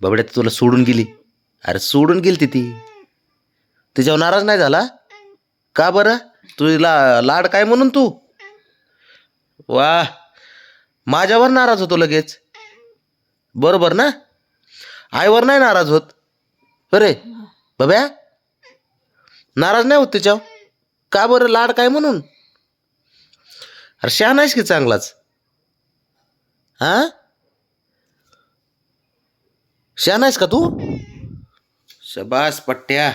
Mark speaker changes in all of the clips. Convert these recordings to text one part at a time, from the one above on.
Speaker 1: बाबड्या तुला सोडून गेली. अरे सोडून गेली ती. तिच्यावर नाराज नाही झाला? का बरं? तुला लाड काय म्हणून तू? वा. माझ्यावर नाराज होतो लगेच. बरोबर ना? आईवर नाही नाराज होत. अरे बब्या. नाराज नाही होत तिच्यावर? का बरं? लाड काय म्हणून? अरे शहाण आहेस की चांगलाच? हा? शहाण आहेस का तू? शबास पट्ट्या.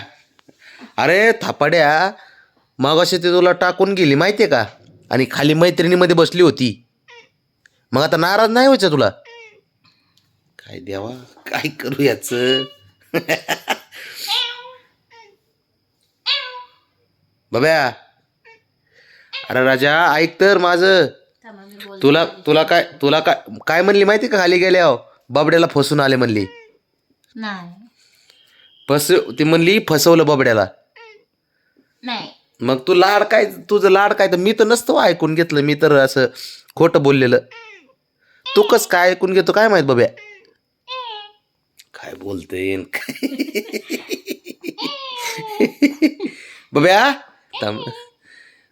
Speaker 1: अरे थापाड्या मगाशी ते तुला टाकून गेली माहितीये का? आणि खाली मैत्रिणीमध्ये बसली होती. मग आता नाराज नाही व्हायचं तुला? काय द्यावा काय करू याच? बब्या अरे राजा ऐक तर माझं. तुला तुला काय तुला काय काय म्हणली माहिती का खाली गेल्यावर? बाबड्याला फसून आले म्हणली.
Speaker 2: नाही.
Speaker 1: फस ती म्हणली फसवलं बाबड्याला.
Speaker 2: नाही.
Speaker 1: मग तू लाड काय तुझं लाड काय? तर मी तर नसतं ऐकून घेतलं मी तर असं खोटं बोललेलं. तू कस काय ऐकून घेतो काय माहीत बाब्या काय बोलते बाब्या थांब.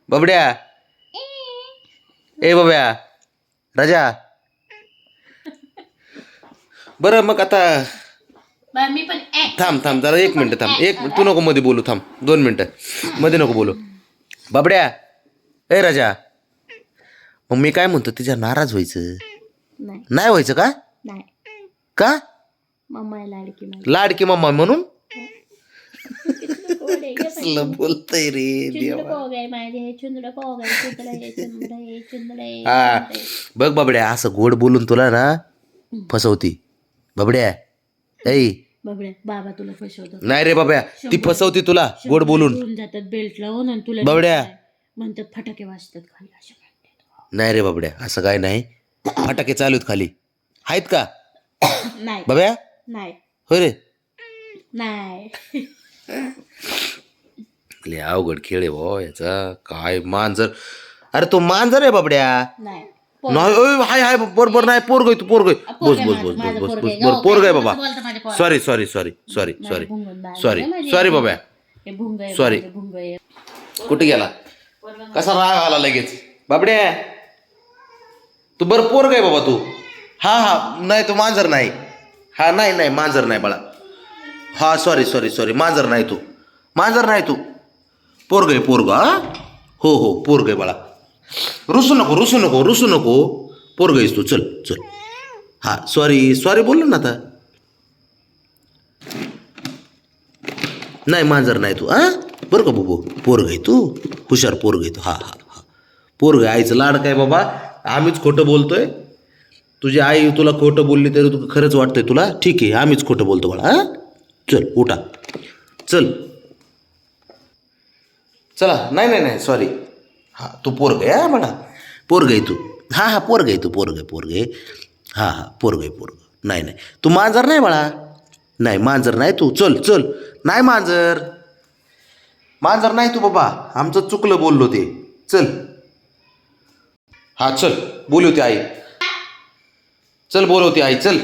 Speaker 1: बाबड्या. ए बाब्या राजा. बरं मग आता
Speaker 2: मी पण ए
Speaker 1: थांब थांब जरा एक मिनटं थांब. एक. तू नको मध्ये बोलू थांब. दोन मिनटं. मध्ये नको बोलू. बाबड्या ए राजा. मग मी काय म्हणतो तिच्या नाराज व्हायचं?
Speaker 2: नाही.
Speaker 1: नाही व्हायचं का?
Speaker 2: नाही.
Speaker 1: का?
Speaker 2: मम्मा लाडकी
Speaker 1: लाडकी मम्मा म्हणून? कसलं बोलतय रे देवा.
Speaker 2: माझे हे चुंदड चुंदड चुंदड चुंदड
Speaker 1: हा. बघ बाबड्या असं गोड बोलून तुला ना फसवती. बाबड्या ऐ
Speaker 2: बाबड्या बाबा तुला फसवतो
Speaker 1: नाही रे बाब्या ती फसवती तुला गोड बोलून.
Speaker 2: जातात बेल्ट लावून आणि तुला
Speaker 1: बाबड्या.
Speaker 2: म्हणतात फटाके वाजतात खाली अशा.
Speaker 1: नाही रे बाबड्या असं काय नाही. फटाके चालू आहेत खाली. आहेत का?
Speaker 2: नाही.
Speaker 1: बाब्या?
Speaker 2: नाही.
Speaker 1: होय रे.
Speaker 2: नाही.
Speaker 1: लय अवघड खेळ आहे भाऊ याचा. काय मांजर. अरे तो मांजर आहे बाबड्या.
Speaker 2: नाही.
Speaker 1: नाही ओय, हाय हाय बरोबर नाही पोरग तू पोरग बस बस बस बस बस बस बस पोरग आहे. बाबा. Sorry sorry sorry sorry sorry sorry sorry बाबा Sorry. कुठे गेला? कसा राग आला लगेच? बाबड्या. तू बरं पोरग आहे बाबा तू. हा हा नाही तू मांजर नाही. हा नाही नाही मांजर नाही बाळा. हा सॉरी सॉरी सॉरी मांजर नाही तू. मांजर नाही तू. पोरग आहे पोरग हा? हो हो पोरग आहे बाळा. रुसू नको रुसू नको रुसू नको पोरग आहेस तू. चल चल. हा सॉरी सॉरी बोललो ना आता. नाही मांजर नाही तू हां? बरं का बाबू? पोरग आहे तू. हुशार पोरग आहे तू. हा हा हा. पोरग आहे आईचं लाड काय बाबा? आम्हीच खोटं बोलतोय. तुझी आई तुला खोटं बोलली तरी तू खरंच वाटतंय तुला? ठीक आहे आम्हीच खोटं बोलतो बाळा हा? चल उठा. चल. चला नाही नाही नाही सॉरी हा तू पोरग आहे हा म्हणा. पोरग आहे तू. हां हां पोरग आहे तू पोरग आहे पोरग आहे. हां हां पोरग आहे पोरग. नाही नाही. तू मांजर नाही म्हणा नाही मांजर नाही तू. चल चल. नाही मांजर. मांजर नाही तू बाबा. आमचं चुकलं बोललो ते. चल. हा चल. बोलवते आई. चल बोलवते आई. चल.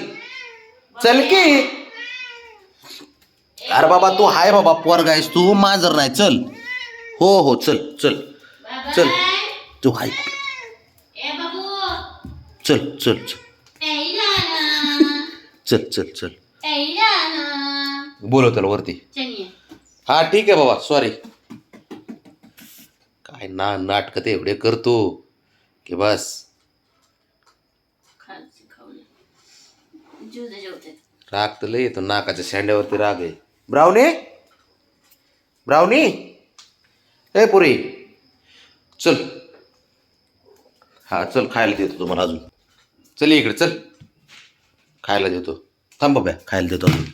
Speaker 1: चल की. अरे बाबा तू हाय बाबा पोरगा आहेस तू. मांजर नाही. चल. हो हो चल चल. चल. तू हाय.
Speaker 2: ए बाबू.
Speaker 1: चल चल चल. चल चल चल. बोलव त्याला वरती. हा ठीक आहे बाबा सॉरी काय ना नाटक ते एवढे करतो की बस. राग तर लय येतो नाकाच्या शेंड्यावरती राग आहे. ब्राऊनी ब्राऊनी ए पुरी. चल. हा चल खायला देतो तुम्हाला अजून. चल इकडे चल. खायला देतो. थांब बाब्या खायला देतो अजून.